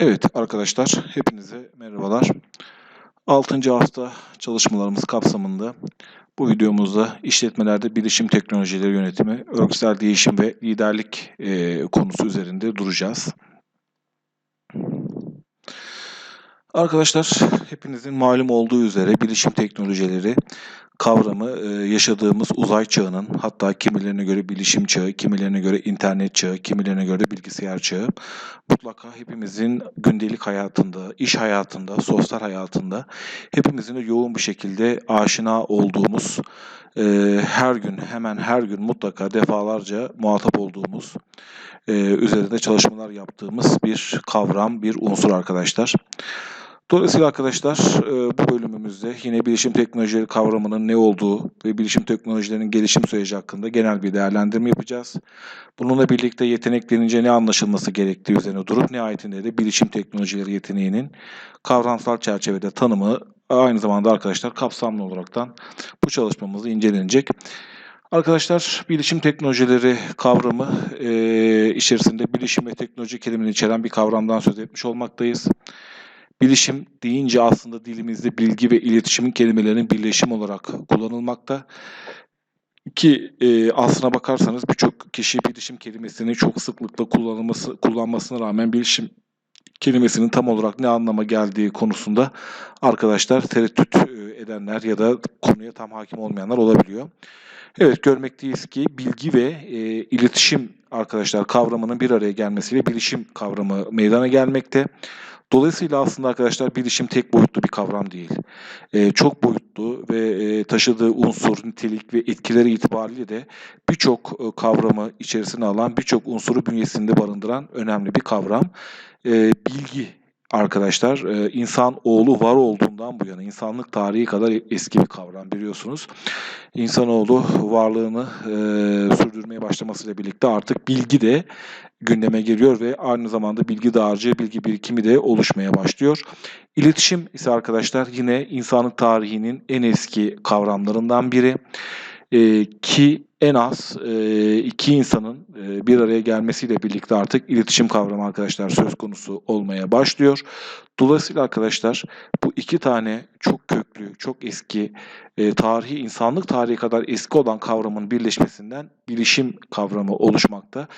Evet arkadaşlar, hepinize merhabalar. 6. hafta çalışmalarımız kapsamında bu videomuzda işletmelerde bilişim teknolojileri yönetimi, örgütsel değişim ve liderlik e, konusu üzerinde duracağız. Arkadaşlar, hepinizin malum olduğu üzere bilişim teknolojileri kavramı e, yaşadığımız uzay çağının hatta kimilerine göre bilişim çağı, kimilerine göre internet çağı, kimilerine göre bilgisayar çağı mutlaka hepimizin gündelik hayatında, iş hayatında, sosyal hayatında hepimizin de yoğun bir şekilde aşina olduğumuz e, her gün hemen her gün mutlaka defalarca muhatap olduğumuz e, üzerinde çalışmalar yaptığımız bir kavram, bir unsur arkadaşlar. Dolayısıyla arkadaşlar e, bu bölümümüzde yine bilişim teknolojileri kavramının ne olduğu ve bilişim teknolojilerinin gelişim süreci hakkında genel bir değerlendirme yapacağız. Bununla birlikte yetenek denince ne anlaşılması gerektiği üzerine durup nihayetinde de bilişim teknolojileri yeteneğinin kavramsal çerçevede tanımı aynı zamanda arkadaşlar kapsamlı olaraktan bu çalışmamızı incelenecek. Arkadaşlar bilişim teknolojileri kavramı e, içerisinde bilişim ve teknoloji kelimini içeren bir kavramdan söz etmiş olmaktayız. Bilişim deyince aslında dilimizde bilgi ve iletişimin kelimelerinin birleşim olarak kullanılmakta. Ki e, aslına bakarsanız birçok kişi bilişim kelimesini çok sıklıkla kullanılması kullanmasına rağmen bilişim kelimesinin tam olarak ne anlama geldiği konusunda arkadaşlar tereddüt e, edenler ya da konuya tam hakim olmayanlar olabiliyor. Evet görmekteyiz ki bilgi ve e, iletişim arkadaşlar kavramının bir araya gelmesiyle bilişim kavramı meydana gelmekte. Dolayısıyla aslında arkadaşlar bilişim tek boyutlu bir kavram değil. E, çok boyutlu ve e, taşıdığı unsur, nitelik ve etkileri itibariyle de birçok e, kavramı içerisine alan, birçok unsuru bünyesinde barındıran önemli bir kavram. E, bilgi arkadaşlar e, insan oğlu var olduğundan bu yana insanlık tarihi kadar eski bir kavram biliyorsunuz. İnsanoğlu varlığını e, sürdürmeye başlamasıyla birlikte artık bilgi de gündeme geliyor ve aynı zamanda bilgi dağarcığı, bilgi birikimi de oluşmaya başlıyor. İletişim ise arkadaşlar yine insanlık tarihinin en eski kavramlarından biri e, ki en az e, iki insanın e, bir araya gelmesiyle birlikte artık iletişim kavramı arkadaşlar söz konusu olmaya başlıyor. Dolayısıyla arkadaşlar bu iki tane çok köklü, çok eski e, tarihi, insanlık tarihi kadar eski olan kavramın birleşmesinden bilişim kavramı oluşmakta.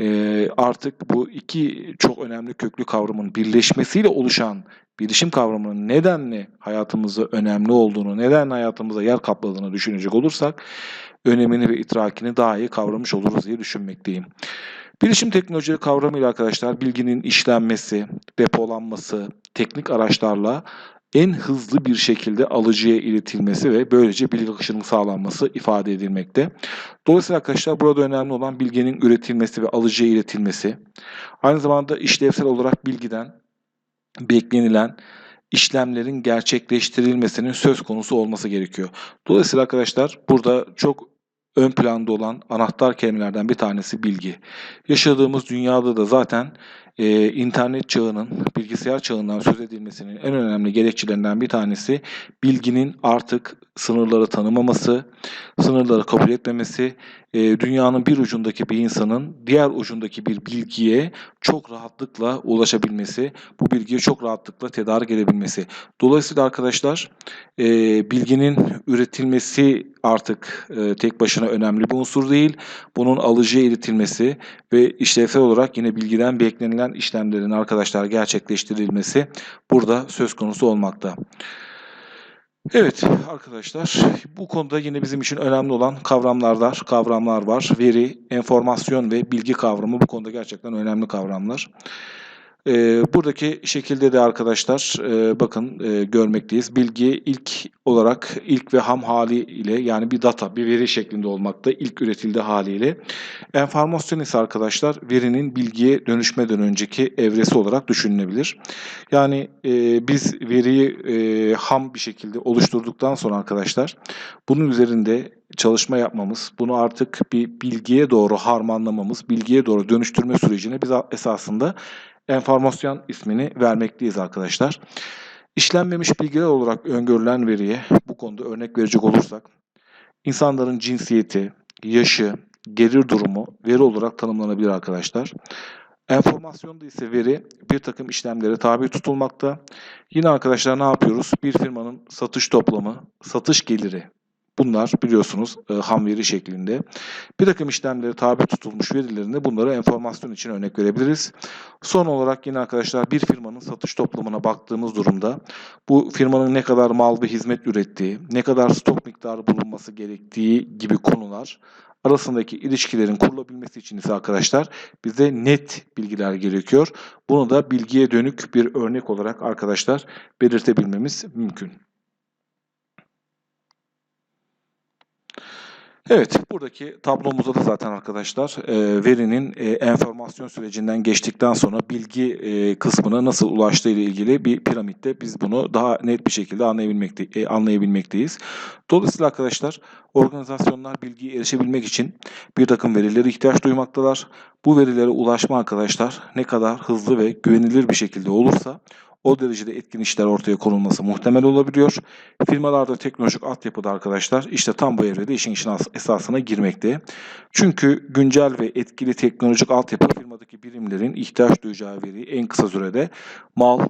E, artık bu iki çok önemli köklü kavramın birleşmesiyle oluşan bilişim kavramının nedenle hayatımızda önemli olduğunu, neden hayatımıza yer kapladığını düşünecek olursak önemini ve itrakini daha iyi kavramış oluruz diye düşünmekteyim. Bilişim teknolojileri kavramıyla arkadaşlar bilginin işlenmesi, depolanması, teknik araçlarla en hızlı bir şekilde alıcıya iletilmesi ve böylece bilgi akışının sağlanması ifade edilmekte. Dolayısıyla arkadaşlar burada önemli olan bilginin üretilmesi ve alıcıya iletilmesi. Aynı zamanda işlevsel olarak bilgiden beklenilen işlemlerin gerçekleştirilmesinin söz konusu olması gerekiyor. Dolayısıyla arkadaşlar burada çok ön planda olan anahtar kelimelerden bir tanesi bilgi. Yaşadığımız dünyada da zaten e, internet çağının, bilgisayar çağından söz edilmesinin en önemli gerekçelerinden bir tanesi bilginin artık sınırları tanımaması, sınırları kabul etmemesi, e, dünyanın bir ucundaki bir insanın diğer ucundaki bir bilgiye çok rahatlıkla ulaşabilmesi, bu bilgiye çok rahatlıkla tedarik edebilmesi. Dolayısıyla arkadaşlar e, bilginin üretilmesi artık e, tek başına önemli bir unsur değil. Bunun alıcıya iletilmesi ve işlevsel olarak yine bilgiden beklenilen işlemlerin arkadaşlar gerçekleştirilmesi burada söz konusu olmakta. Evet arkadaşlar bu konuda yine bizim için önemli olan kavramlar, kavramlar var. Veri, enformasyon ve bilgi kavramı bu konuda gerçekten önemli kavramlar. E, buradaki şekilde de arkadaşlar e, bakın e, görmekteyiz. Bilgi ilk olarak ilk ve ham haliyle yani bir data, bir veri şeklinde olmakta ilk üretildiği haliyle. Enformasyon ise arkadaşlar verinin bilgiye dönüşmeden önceki evresi olarak düşünülebilir. Yani e, biz veriyi e, ham bir şekilde oluşturduktan sonra arkadaşlar bunun üzerinde çalışma yapmamız, bunu artık bir bilgiye doğru harmanlamamız, bilgiye doğru dönüştürme sürecine biz esasında enformasyon ismini vermekteyiz arkadaşlar. İşlenmemiş bilgiler olarak öngörülen veriye bu konuda örnek verecek olursak insanların cinsiyeti, yaşı, gelir durumu veri olarak tanımlanabilir arkadaşlar. Enformasyonda ise veri bir takım işlemlere tabi tutulmakta. Yine arkadaşlar ne yapıyoruz? Bir firmanın satış toplamı, satış geliri Bunlar biliyorsunuz e, ham veri şeklinde. Bir takım işlemleri tabi tutulmuş verilerinde bunları enformasyon için örnek verebiliriz. Son olarak yine arkadaşlar bir firmanın satış toplamına baktığımız durumda bu firmanın ne kadar mal ve hizmet ürettiği, ne kadar stok miktarı bulunması gerektiği gibi konular arasındaki ilişkilerin kurulabilmesi için ise arkadaşlar bize net bilgiler gerekiyor. Bunu da bilgiye dönük bir örnek olarak arkadaşlar belirtebilmemiz mümkün. Evet, buradaki tablomuzda da zaten arkadaşlar e, verinin e, enformasyon sürecinden geçtikten sonra bilgi e, kısmına nasıl ulaştığı ile ilgili bir piramitte biz bunu daha net bir şekilde anlayabilmekte, e, anlayabilmekteyiz. Dolayısıyla arkadaşlar organizasyonlar bilgiye erişebilmek için bir takım verilere ihtiyaç duymaktalar. Bu verilere ulaşma arkadaşlar ne kadar hızlı ve güvenilir bir şekilde olursa o derecede etkin işler ortaya konulması muhtemel olabiliyor. Firmalarda teknolojik altyapıda arkadaşlar işte tam bu evrede işin işin esasına girmekte. Çünkü güncel ve etkili teknolojik altyapı firmadaki birimlerin ihtiyaç duyacağı veriyi en kısa sürede mal,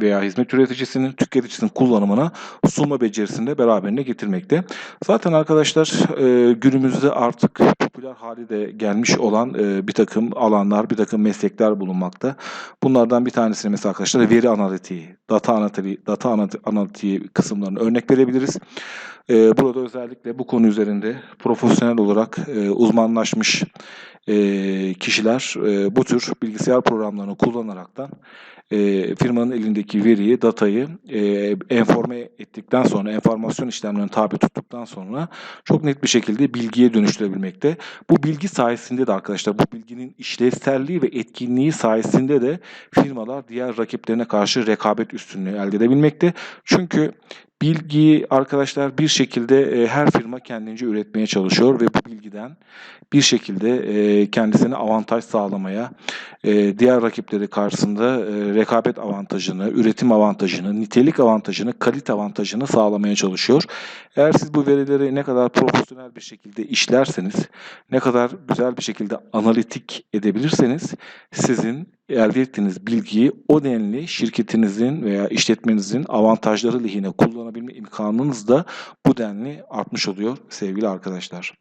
veya hizmet üreticisinin, tüketicisinin kullanımına sunma becerisini de beraberine getirmekte. Zaten arkadaşlar e, günümüzde artık popüler hali de gelmiş olan e, bir takım alanlar, bir takım meslekler bulunmakta. Bunlardan bir tanesini mesela arkadaşlar veri analitiği, data analitiği, data analitiği kısımlarını örnek verebiliriz. E, burada özellikle bu konu üzerinde profesyonel olarak e, uzmanlaşmış e, kişiler e, bu tür bilgisayar programlarını kullanaraktan e, firmanın elindeki veriyi, datayı e, enforme ettikten sonra, enformasyon işlemlerine tabi tuttuktan sonra çok net bir şekilde bilgiye dönüştürebilmekte. Bu bilgi sayesinde de arkadaşlar bu bilginin işlevselliği ve etkinliği sayesinde de firmalar diğer rakiplerine karşı rekabet üstünlüğü elde edebilmekte. Çünkü Bilgiyi arkadaşlar bir şekilde e, her firma kendince üretmeye çalışıyor ve bu bilgiden bir şekilde e, kendisine avantaj sağlamaya, e, diğer rakipleri karşısında e, rekabet avantajını, üretim avantajını, nitelik avantajını, kalite avantajını sağlamaya çalışıyor. Eğer siz bu verileri ne kadar profesyonel bir şekilde işlerseniz, ne kadar güzel bir şekilde analitik edebilirseniz sizin elde ettiğiniz bilgiyi o denli şirketinizin veya işletmenizin avantajları lehine kullanabilme imkanınız da bu denli artmış oluyor sevgili arkadaşlar.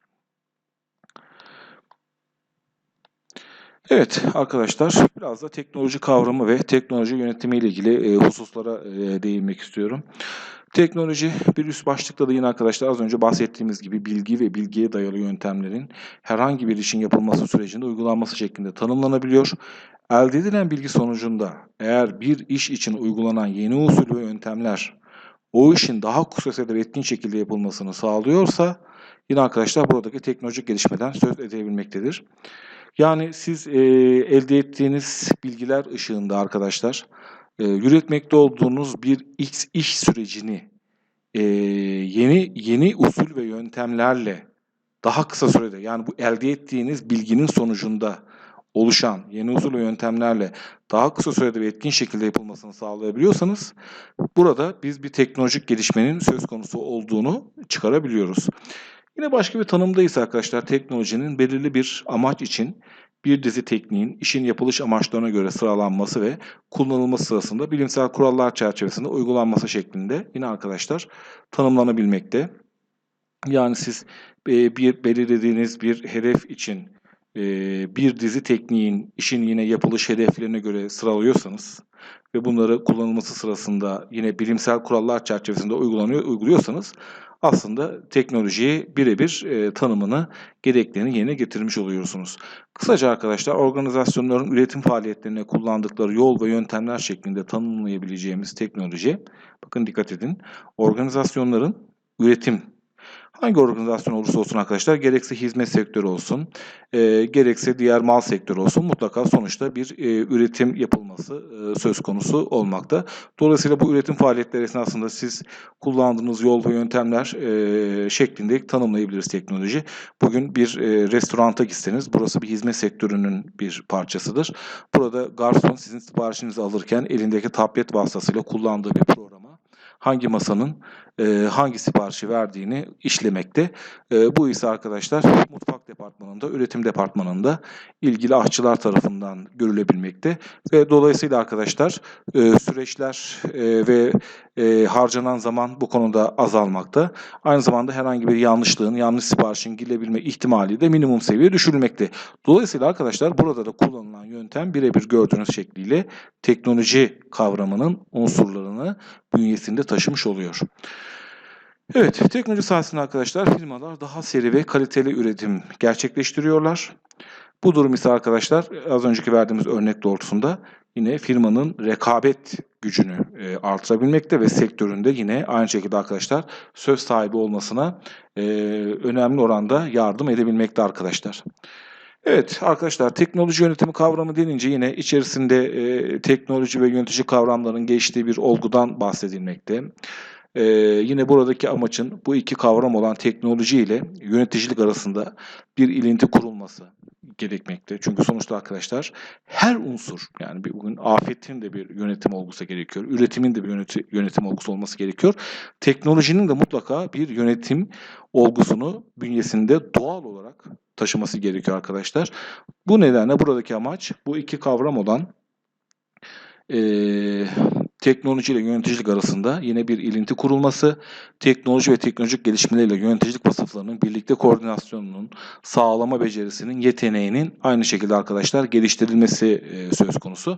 Evet arkadaşlar biraz da teknoloji kavramı ve teknoloji yönetimi ile ilgili e, hususlara e, değinmek istiyorum. Teknoloji bir üst başlıkta da yine arkadaşlar az önce bahsettiğimiz gibi bilgi ve bilgiye dayalı yöntemlerin herhangi bir işin yapılması sürecinde uygulanması şeklinde tanımlanabiliyor. Elde edilen bilgi sonucunda eğer bir iş için uygulanan yeni usul ve yöntemler o işin daha sürede ve etkin şekilde yapılmasını sağlıyorsa yine arkadaşlar buradaki teknolojik gelişmeden söz edebilmektedir. Yani siz e, elde ettiğiniz bilgiler ışığında arkadaşlar e, yürütmekte olduğunuz bir X iş sürecini e, yeni yeni usul ve yöntemlerle daha kısa sürede yani bu elde ettiğiniz bilginin sonucunda oluşan yeni usul ve yöntemlerle daha kısa sürede ve etkin şekilde yapılmasını sağlayabiliyorsanız burada biz bir teknolojik gelişmenin söz konusu olduğunu çıkarabiliyoruz. Yine başka bir tanımdayız arkadaşlar teknolojinin belirli bir amaç için bir dizi tekniğin işin yapılış amaçlarına göre sıralanması ve kullanılması sırasında bilimsel kurallar çerçevesinde uygulanması şeklinde yine arkadaşlar tanımlanabilmekte. Yani siz e, bir belirlediğiniz bir hedef için e, bir dizi tekniğin işin yine yapılış hedeflerine göre sıralıyorsanız ve bunları kullanılması sırasında yine bilimsel kurallar çerçevesinde uygulanıyor uyguluyorsanız aslında teknolojiyi birebir e, tanımını gereklerini yerine getirmiş oluyorsunuz. Kısaca arkadaşlar organizasyonların üretim faaliyetlerine kullandıkları yol ve yöntemler şeklinde tanımlayabileceğimiz teknoloji, bakın dikkat edin, organizasyonların üretim Hangi organizasyon olursa olsun arkadaşlar gerekse hizmet sektörü olsun e, gerekse diğer mal sektörü olsun mutlaka sonuçta bir e, üretim yapılması e, söz konusu olmakta. Dolayısıyla bu üretim faaliyetleri esnasında siz kullandığınız yol ve yöntemler e, şeklinde tanımlayabiliriz teknoloji. Bugün bir e, restoranta gitseniz burası bir hizmet sektörünün bir parçasıdır. Burada garson sizin siparişinizi alırken elindeki tablet vasıtasıyla kullandığı bir programa hangi masanın e, hangi siparişi verdiğini işlemekte. E, bu ise arkadaşlar mutfak departmanında, üretim departmanında ilgili aşçılar tarafından görülebilmekte ve dolayısıyla arkadaşlar e, süreçler e, ve e, harcanan zaman bu konuda azalmakta. Aynı zamanda herhangi bir yanlışlığın, yanlış siparişin girilebilme ihtimali de minimum seviyeye düşürülmekte. Dolayısıyla arkadaşlar burada da kullanılan yöntem birebir gördüğünüz şekliyle teknoloji kavramının unsurlarını bünyesinde taşımış oluyor. Evet, teknoloji sayesinde arkadaşlar firmalar daha seri ve kaliteli üretim gerçekleştiriyorlar. Bu durum ise arkadaşlar az önceki verdiğimiz örnek doğrultusunda yine firmanın rekabet gücünü e, artırabilmekte ve sektöründe yine aynı şekilde arkadaşlar söz sahibi olmasına e, önemli oranda yardım edebilmekte arkadaşlar. Evet arkadaşlar teknoloji yönetimi kavramı denince yine içerisinde e, teknoloji ve yönetici kavramların geçtiği bir olgudan bahsedilmekte. Ee, yine buradaki amacın bu iki kavram olan teknoloji ile yöneticilik arasında bir ilinti kurulması gerekmekte. Çünkü sonuçta arkadaşlar her unsur yani bir, bugün afetin de bir yönetim olgusu gerekiyor. Üretimin de bir yönetim, yönetim olgusu olması gerekiyor. Teknolojinin de mutlaka bir yönetim olgusunu bünyesinde doğal olarak taşıması gerekiyor arkadaşlar. Bu nedenle buradaki amaç bu iki kavram olan e, teknoloji ile yöneticilik arasında yine bir ilinti kurulması, teknoloji ve teknolojik gelişmeleriyle yöneticilik vasıflarının birlikte koordinasyonunun, sağlama becerisinin, yeteneğinin aynı şekilde arkadaşlar geliştirilmesi e, söz konusu.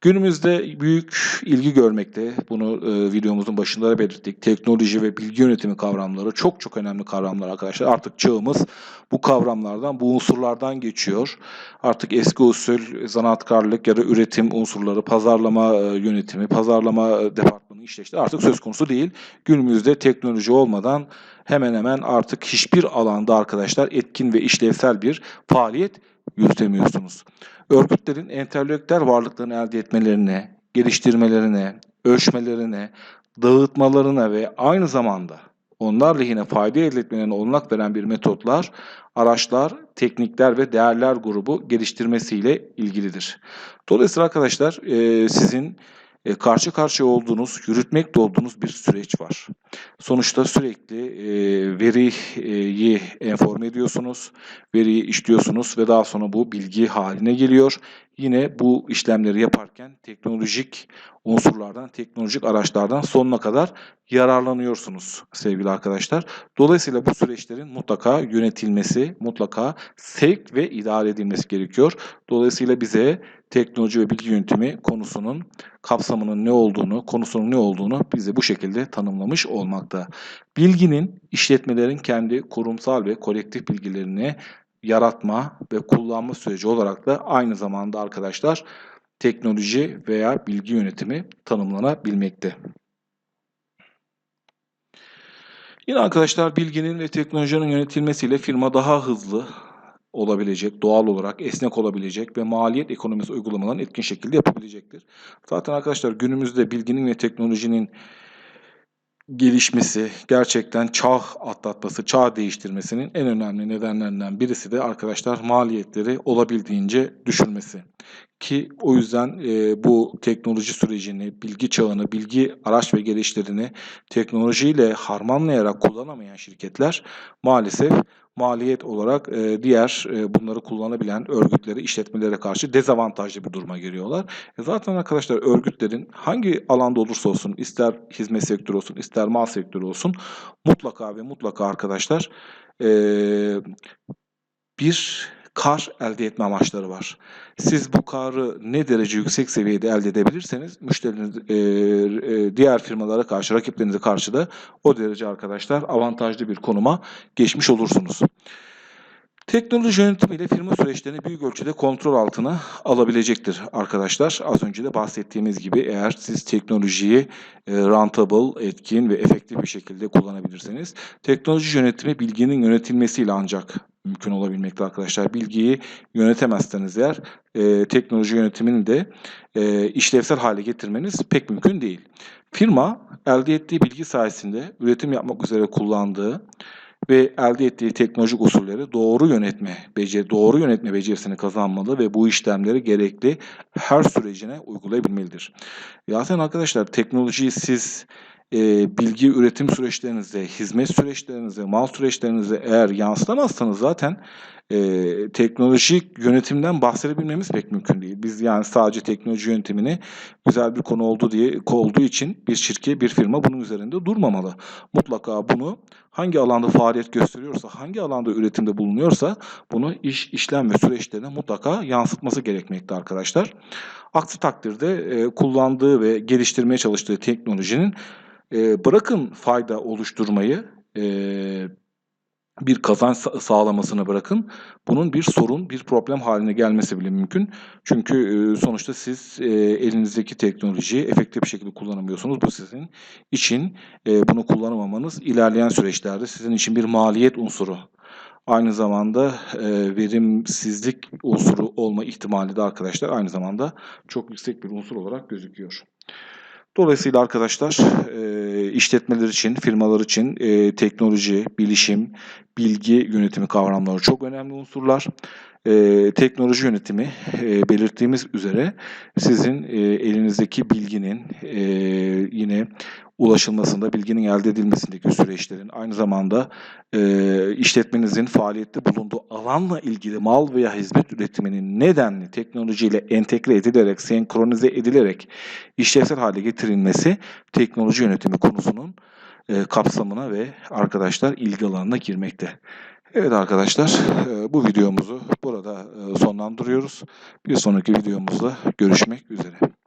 Günümüzde büyük ilgi görmekte. Bunu e, videomuzun başında da belirttik. Teknoloji ve bilgi yönetimi kavramları çok çok önemli kavramlar arkadaşlar. Artık çağımız bu kavramlardan, bu unsurlardan geçiyor. Artık eski usul zanaatkarlık ya da üretim unsurları, pazarlama e, yönetimi, pazarlama departmanı işleyişleri artık söz konusu değil. Günümüzde teknoloji olmadan hemen hemen artık hiçbir alanda arkadaşlar etkin ve işlevsel bir faaliyet yürütemiyorsunuz. Örgütlerin entelektüel varlıklarını elde etmelerine, geliştirmelerine, ölçmelerine, dağıtmalarına ve aynı zamanda onlar lehine fayda elde etmelerine olanak veren bir metotlar, araçlar, teknikler ve değerler grubu geliştirmesiyle ilgilidir. Dolayısıyla arkadaşlar sizin e, karşı karşıya olduğunuz, yürütmekte olduğunuz bir süreç var. Sonuçta sürekli e, veriyi enforme ediyorsunuz, veriyi işliyorsunuz ve daha sonra bu bilgi haline geliyor. Yine bu işlemleri yaparken teknolojik unsurlardan, teknolojik araçlardan sonuna kadar yararlanıyorsunuz sevgili arkadaşlar. Dolayısıyla bu süreçlerin mutlaka yönetilmesi, mutlaka sevk ve idare edilmesi gerekiyor. Dolayısıyla bize teknoloji ve bilgi yönetimi konusunun kapsamının ne olduğunu, konusunun ne olduğunu bize bu şekilde tanımlamış olmakta. Bilginin işletmelerin kendi kurumsal ve kolektif bilgilerini yaratma ve kullanma süreci olarak da aynı zamanda arkadaşlar teknoloji veya bilgi yönetimi tanımlanabilmekte. Yine arkadaşlar bilginin ve teknolojinin yönetilmesiyle firma daha hızlı, olabilecek, doğal olarak esnek olabilecek ve maliyet ekonomisi uygulamalarını etkin şekilde yapabilecektir. Zaten arkadaşlar günümüzde bilginin ve teknolojinin gelişmesi, gerçekten çağ atlatması, çağ değiştirmesinin en önemli nedenlerinden birisi de arkadaşlar maliyetleri olabildiğince düşürmesi. Ki o yüzden e, bu teknoloji sürecini, bilgi çağını, bilgi araç ve gelişlerini teknolojiyle harmanlayarak kullanamayan şirketler maalesef maliyet olarak e, diğer e, bunları kullanabilen örgütlere, işletmelere karşı dezavantajlı bir duruma giriyorlar. E zaten arkadaşlar örgütlerin hangi alanda olursa olsun, ister hizmet sektörü olsun, ister mal sektörü olsun mutlaka ve mutlaka arkadaşlar e, bir kar elde etme amaçları var. Siz bu karı ne derece yüksek seviyede elde edebilirseniz müşteriniz e, e, diğer firmalara karşı, rakiplerinize karşı da o derece arkadaşlar avantajlı bir konuma geçmiş olursunuz. Teknoloji yönetimiyle firma süreçlerini büyük ölçüde kontrol altına alabilecektir arkadaşlar. Az önce de bahsettiğimiz gibi eğer siz teknolojiyi e, rentable, etkin ve efektif bir şekilde kullanabilirseniz teknoloji yönetimi bilginin yönetilmesiyle ancak mümkün olabilmekte arkadaşlar. Bilgiyi yönetemezseniz eğer e, teknoloji yönetimini de e, işlevsel hale getirmeniz pek mümkün değil. Firma elde ettiği bilgi sayesinde üretim yapmak üzere kullandığı ve elde ettiği teknolojik usulleri doğru yönetme, beceri, doğru yönetme becerisini kazanmalı ve bu işlemleri gerekli her sürecine uygulayabilmelidir. Zaten arkadaşlar teknolojiyi siz e, bilgi üretim süreçlerinize, hizmet süreçlerinize, mal süreçlerinize eğer yansıtamazsanız zaten e, teknolojik yönetimden bahsedebilmemiz pek mümkün değil. Biz yani sadece teknoloji yönetimini güzel bir konu oldu diye olduğu için bir şirket, bir firma bunun üzerinde durmamalı. Mutlaka bunu hangi alanda faaliyet gösteriyorsa, hangi alanda üretimde bulunuyorsa bunu iş, işlem ve süreçlerine mutlaka yansıtması gerekmekte arkadaşlar. Aksi takdirde e, kullandığı ve geliştirmeye çalıştığı teknolojinin e, bırakın fayda oluşturmayı, e, bir kazanç sa- sağlamasını bırakın. Bunun bir sorun, bir problem haline gelmesi bile mümkün. Çünkü e, sonuçta siz e, elinizdeki teknolojiyi efektif bir şekilde kullanamıyorsunuz. Bu sizin için e, bunu kullanamamanız ilerleyen süreçlerde sizin için bir maliyet unsuru. Aynı zamanda verimsizlik unsuru olma ihtimali de arkadaşlar aynı zamanda çok yüksek bir unsur olarak gözüküyor. Dolayısıyla arkadaşlar e, işletmeler için, firmalar için e, teknoloji, bilişim, bilgi yönetimi kavramları çok önemli unsurlar. E, teknoloji yönetimi belirttiğimiz üzere sizin elinizdeki bilginin yine ulaşılmasında, bilginin elde edilmesindeki süreçlerin aynı zamanda e, işletmenizin faaliyette bulunduğu alanla ilgili mal veya hizmet üretiminin nedenli teknolojiyle entegre edilerek, senkronize edilerek işlevsel hale getirilmesi teknoloji yönetimi konusunun e, kapsamına ve arkadaşlar ilgi alanına girmekte. Evet arkadaşlar e, bu videomuzu burada e, sonlandırıyoruz. Bir sonraki videomuzda görüşmek üzere.